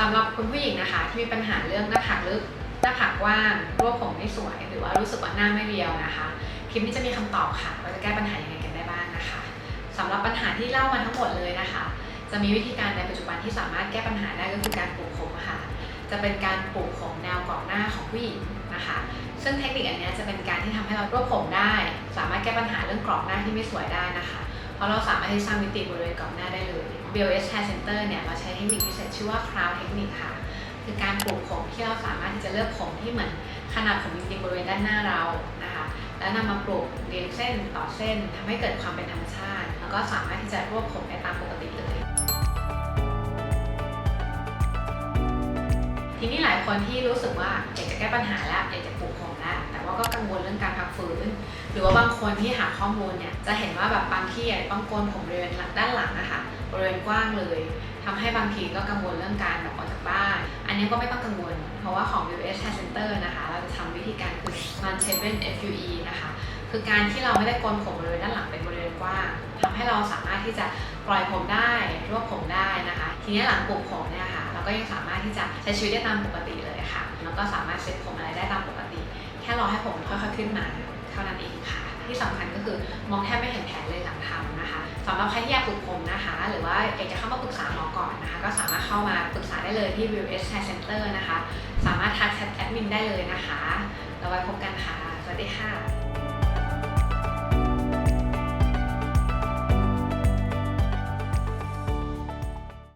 สำหรับคุณผู้หญิงนะคะ ที่มีปัญหาเรื่องหน้าผากลึกหน้าผากว้างรวบผมไม่สวย หรือว่ารู้สึกว่าหน้าไม่เรียวนะคะคลิปนี้จะมีคำตอบค่ะว่าจะแก้ปัญหายังไงกันได้บ้างนะคะสำหรับปัญหาที่เล่ามาทั้งหมดเลยนะคะ จะมีวิธีการในปัจจุบันที่สามารถแก้ปัญหาได้ก็คือการปลูกผมค่ะ จะเป็นการปลูกผมแนวกรอบหน้าของผู้หญิงนะคะ ซึ่งเทคนิคอันนี้จะเป็นการที่ทำให้เรารวบผมได้ สามารถแก้ปัญหาเรื่องกรอบหน้าที่ไม่สวยได้นะคะ เพราะเราสามารถที่สร้างมิติบริเวณกรอบหน้าได้ เลย BLS Hair Center เนี่ยเราใช้เทคนิคพิเศษชื่อว่า Crown Technique ค่ะ คือการปลูกผมที่เราสามารถที่จะเลือกผมที่เหมือนขนาดผมจริงๆบริเวณด้านหน้าเรานะคะ แล้วนำมาปลูกเรียงเส้นต่อเส้นทำให้เกิดความเป็นธรรมชาติ แล้วก็สามารถที่จะรวบผมได้ตามปกติเลย ทีนี้หลายคนที่รู้สึกว่าอยากจะแก้ปัญหาแล้วอยากจะปลูกผมแล้วแต่ว่าก็กังวลเรื่องการพักฟื้น หรือว่าบางคนที่หาข้อมูลเนี่ยจะเห็นว่าแบบบางที่ต้องโกนผมบริเวณด้านหลังนะคะ ริเวณกว้างเลยทำให้บางทีก็กังวลเรื่องการแบบออกจากบ้าน อันนี้ก็ไม่ต้องกังวล เพราะว่าของ WS Hair Center นะคะ เราจะทำวิธีการคือ Non Shaven FUE นะคะ คือการที่เราไม่ได้โกนผมบริเวณด้านหลังเป็นบริเวณกว้างทำให้เราสามารถที่จะปล่อยผมได้รวบผมได้นะคะ ทีนี้หลังปลูกผมเนี่ยค่ะ เราก็ยังสามารถที่จะใช้ชีวิตได้ตามปกติเลยค่ะ แล้วก็สามารถเซ็ตผมอะไรได้ตามปกติ แค่รอให้ผมค่อยๆขึ้นมาเท่านั้นเองค่ะ ที่สำคัญก็คือมองแทบไม่เห็นแผลเลยำนะคะสำหรับใครที่อยากปลูกผมนะคะ หรือว่าอยากจะเข้ามาปรึกษาหมอก่อนนะคะ ก็สามารถเข้ามาปรึกษาได้เลยที่ WS Hair Center นะคะ สามารถทักแชทแอดมินได้เลยนะคะแล้วไว้พบกันค่ะ สวัสดีค่ะ